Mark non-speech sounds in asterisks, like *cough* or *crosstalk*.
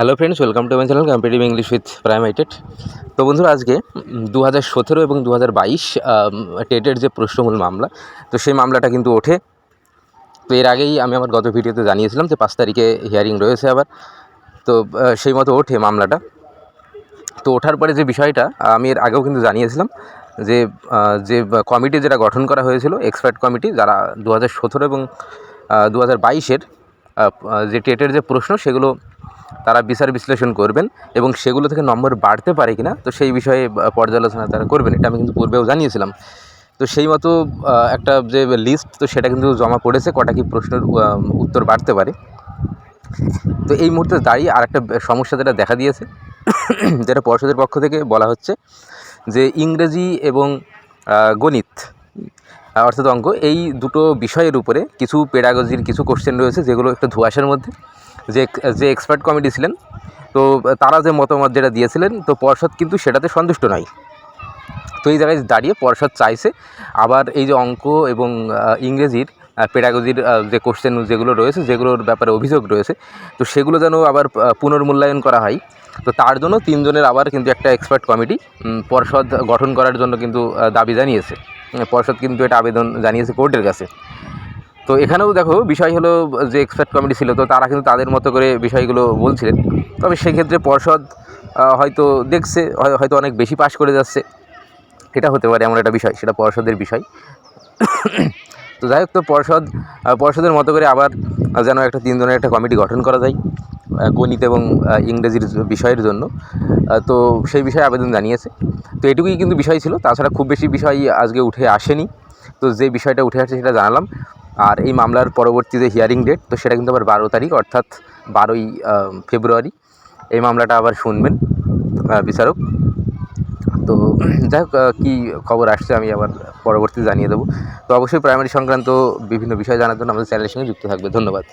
Hello friends welcome to my channel competitive English with prime তো বন্ধুরা, আজকে দু হাজার সতেরো এবং দু হাজার বাইশ টেটের যে প্রশ্নমূল মামলা, তো সেই মামলাটা কিন্তু ওঠে। তো এর আগেই আমি আমার গত ভিডিওতে জানিয়েছিলাম যে পাঁচ তারিখে হিয়ারিং রয়েছে আবার। তো সেই মতো ওঠে মামলাটা। তো ওঠার পরে যে বিষয়টা, আমি এর আগেও কিন্তু জানিয়েছিলাম যে যে কমিটি যেটা গঠন করা হয়েছিল এক্সপার্ট কমিটি যারা দু হাজার সতেরো এবং দু হাজার বাইশের যে টেটের যে প্রশ্ন, সেগুলো তারা বিচার বিশ্লেষণ করবেন এবং সেগুলো থেকে নম্বর বাড়তে পারে কিনা, তো সেই বিষয়ে পর্যালোচনা তারা করবেন। এটা আমি কিন্তু পূর্বেও জানিয়েছিলাম। তো সেই মতো একটা যে লিস্ট তো সেটা কিন্তু জমা পড়েছে, কটা কি প্রশ্নের উত্তর বাড়তে পারে। তো এই মুহূর্তে দাঁড়িয়ে আর একটা সমস্যা যেটা দেখা দিয়েছে, *coughs* যেটা পর্ষদের পক্ষ থেকে বলা হচ্ছে যে ইংরেজি এবং গণিত অর্থাৎ অঙ্ক, এই দুটো বিষয়ের উপরে কিছু পেডাগজির কিছু কোশ্চেন রয়েছে, যেগুলো একটু ধোঁয়াশার মধ্যে। যে যে এক্সপার্ট কমিটি ছিলেন, তো তারা যে মতামত যেটা দিয়েছিলেন, তো পর্ষদ কিন্তু সেটাতে সন্তুষ্ট নয়। তো এই জায়গায় দাঁড়িয়ে পর্ষদ চাইছে, আবার এই যে অঙ্ক এবং ইংরেজির পেডাগজির যে কোশ্চেন যেগুলো রয়েছে, যেগুলোর ব্যাপারে অভিযোগ রয়েছে, তো সেগুলো যেন আবার পুনর্মূল্যায়ন করা হয়। তো তার জন্য তিনজনের আবার কিন্তু একটা এক্সপার্ট কমিটি পর্ষদ গঠন করার জন্য কিন্তু দাবি জানিয়েছে। পর্ষদ কিন্তু এটা আবেদন জানিয়েছে কোর্টের কাছে। তো এখানেও দেখো, বিষয় হলো যে এক্সপার্ট কমিটি ছিল, তো তারা কিন্তু তাদের মতো করে বিষয়গুলো বলছিলেন। তবে সেক্ষেত্রে পর্ষদ হয়তো দেখছে, হয়- হয়তো অনেক বেশি পাশ করে যাচ্ছে। এটা হতে পারে এমন একটা বিষয়, সেটা পর্ষদের বিষয়। তো যাই হোক, তো পর্ষদ পর্ষদের মতো করে আবার যেন একটা তিনজনের একটা কমিটি গঠন করা যায় গণিত এবং ইংরেজির বিষয়ের জন্য। তো সেই বিষয়ে আবেদন জানিয়েছে। তো এটুকুই কিন্তু বিষয় ছিল, তাছাড়া খুব বেশি বিষয় আজকে উঠে আসেনি। তো যে বিষয়টা উঠে আসছে সেটা জানালাম। আর এই মামলার পরবর্তী যে হিয়ারিং ডেট তো সেটা কিন্তু আবার বারো তারিখ, অর্থাৎ বারোই ফেব্রুয়ারি। এই মামলাটা আবার শুনবেন বিচারক। তো যাই হোক কী খবর আসছে আমি আবার পরবর্তী জানিয়ে দেবো। তো অবশ্যই প্রাইমারি সংক্রান্ত বিভিন্ন বিষয় জানার জন্য আমাদের চ্যানেলের সঙ্গে যুক্ত থাকবে। ধন্যবাদ।